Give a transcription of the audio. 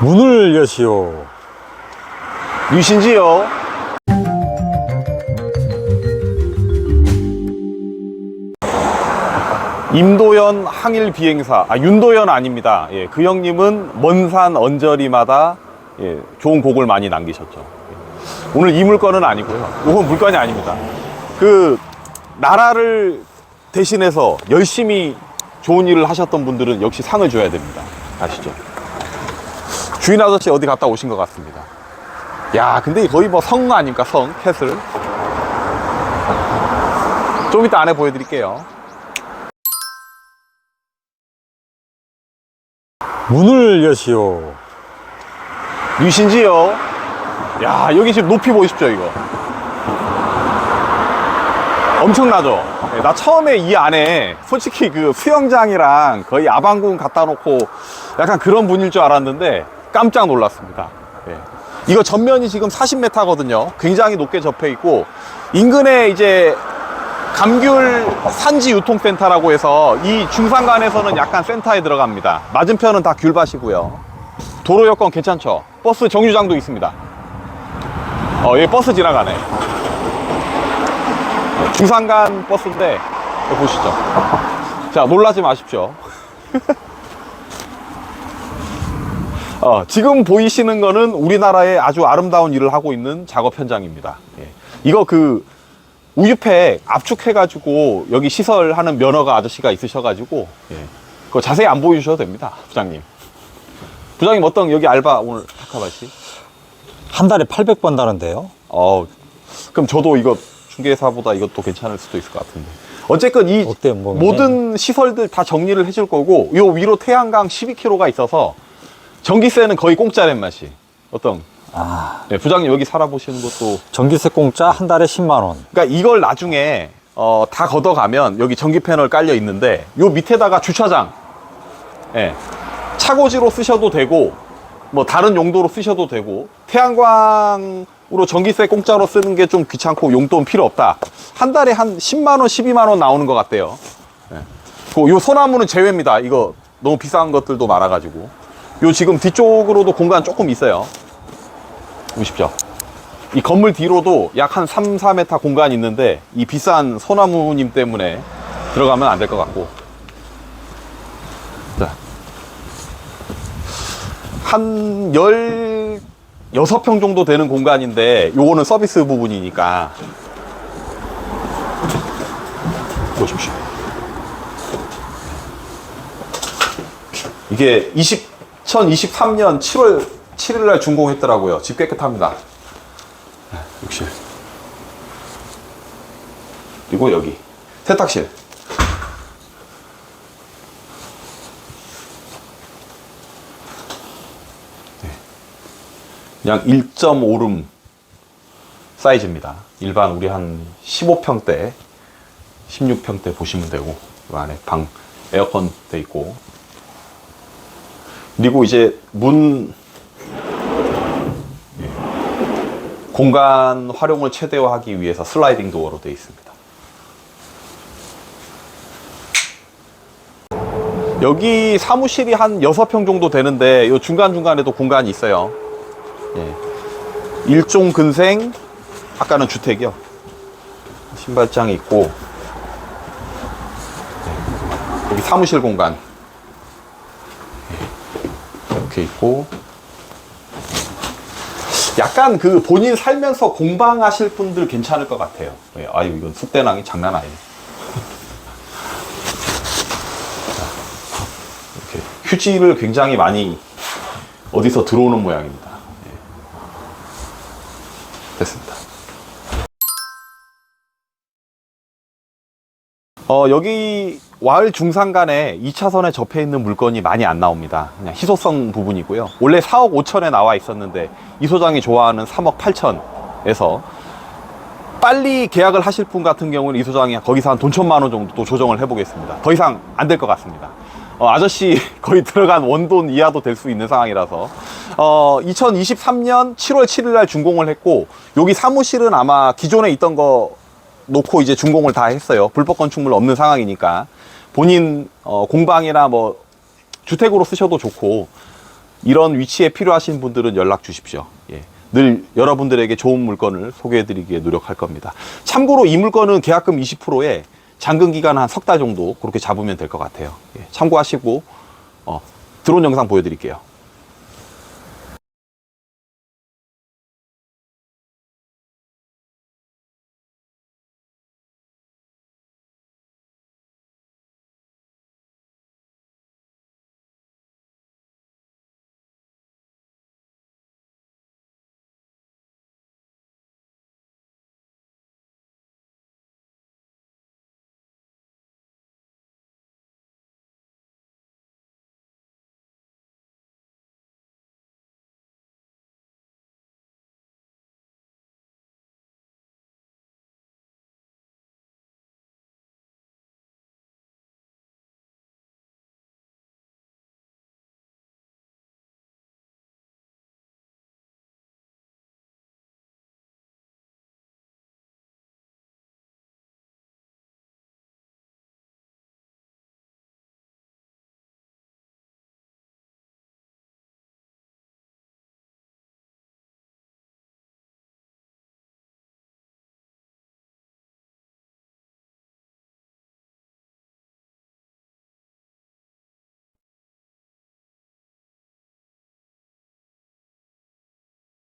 문을 여시오. 유신지요. 임도연 항일 비행사, 아, 윤도연 아닙니다. 예, 그 형님은 먼 산 언저리마다 예, 좋은 곡을 많이 남기셨죠. 예. 오늘 이 물건은 아니고요. 이건 물건이 아닙니다. 그, 나라를 대신해서 열심히 좋은 일을 하셨던 분들은 역시 상을 줘야 됩니다. 아시죠? 주인 아저씨 어디 갔다 오신 것 같습니다. 야, 근데 거의 뭐 성 아닙니까? 성, 캐슬. 좀 이따 안에 보여드릴게요. 문을 여시오. 유신지요. 야, 여기 지금 높이 보이십시오, 이거. 엄청나죠? 네, 나 처음에 이 안에 솔직히 그 수영장이랑 거의 아방궁 갖다 놓고 약간 그런 분일 줄 알았는데 깜짝 놀랐습니다. 네. 이거 전면이 지금 40m거든요. 굉장히 높게 접해 있고 인근에 이제 감귤 산지 유통센터라고 해서 이 중산간에서는 약간 센터에 들어갑니다. 맞은편은 다 귤밭이고요. 도로 여건 괜찮죠? 버스 정류장도 있습니다. 어, 여기 버스 지나가네. 중산간 버스인데, 보시죠. 자, 놀라지 마십시오. 어, 지금 보이시는 거는 우리나라의 아주 아름다운 일을 하고 있는 작업 현장입니다. 예. 이거 그 우유팩 압축해가지고 여기 시설하는 면허가 아저씨가 있으셔가지고, 예. 그거 자세히 안 보여주셔도 됩니다, 부장님. 부장님 어떤 여기 알바 오늘 타카바시? 한 달에 800 번 다는데요. 어, 그럼 저도 이거 중개사보다 이것도 괜찮을 수도 있을 것 같은데. 어쨌건 이 어때요, 뭐, 모든 시설들 다 정리를 해줄 거고, 요 위로 태양광 12km가 있어서 전기세는 거의 공짜란 맛이. 어떤? 아, 네, 부장님 여기 살아보시는 것도. 전기세 공짜 한 달에 10만 원. 그러니까 이걸 나중에 어, 다 걷어가면 여기 전기 패널 깔려 있는데 요 밑에다가 주차장, 예, 차고지로 쓰셔도 되고 뭐 다른 용도로 쓰셔도 되고 태양광으로 전기세 공짜로 쓰는 게 좀 귀찮고 용돈 필요 없다. 한 달에 한 10만 원, 12만 원 나오는 것 같대요. 예. 그 요 소나무는 제외입니다. 이거 너무 비싼 것들도 많아가지고 요 지금 뒤쪽으로도 공간 조금 있어요. 보십시오. 이 건물 뒤로도 약 한 3, 4m 공간이 있는데 이 비싼 소나무님 때문에 들어가면 안 될 것 같고 자. 한 16평 정도 되는 공간인데 요거는 서비스 부분이니까 보십시오. 이게 20, 2023년 7월 7일 날 준공했더라고요. 집 깨끗합니다. 네, 욕실. 그리고 여기 세탁실. 네. 그냥 1.5룸 사이즈입니다. 일반 우리 한 15평대, 16평대 보시면 되고 이 안에 방 에어컨 돼 있고 그리고 이제 문 예. 공간 활용을 최대화하기 위해서 슬라이딩 도어로 되어 있습니다. 여기 사무실이 한 6평 정도 되는데 요 중간중간에도 공간이 있어요. 예. 일종 근생, 아까는 주택이요. 신발장이 있고 예. 여기 사무실 공간 예. 이렇게 있고 약간 그 본인 살면서 공방하실 분들 괜찮을 것 같아요. 예, 아유, 이건 쑥대낭이 장난 아니네. 자, 이렇게 휴지를 굉장히 많이 어디서 들어오는 모양입니다. 예. 됐습니다. 어, 여기 와을 중산간에 2차선에 접해 있는 물건이 많이 안 나옵니다. 그냥 희소성 부분이고요. 원래 4억 5천에 나와 있었는데 이 소장이 좋아하는 3억 8천에서 빨리 계약을 하실 분 같은 경우는 이 소장이 거기서 한 돈 천만 원 정도 또 조정을 해보겠습니다. 더 이상 안 될 것 같습니다. 어, 아저씨 거의 들어간 원돈 이하도 될 수 있는 상황이라서 어, 2023년 7월 7일 날 준공을 했고 여기 사무실은 아마 기존에 있던 거 놓고 이제 준공을 다 했어요. 불법 건축물 없는 상황이니까 본인 어, 공방이나 뭐 주택으로 쓰셔도 좋고 이런 위치에 필요하신 분들은 연락 주십시오. 예. 늘 여러분들에게 좋은 물건을 소개해드리기에 노력할 겁니다. 참고로 이 물건은 계약금 20%에 잔금 기간 한 석 달 정도 그렇게 잡으면 될 것 같아요. 예. 참고하시고 어, 드론 영상 보여드릴게요.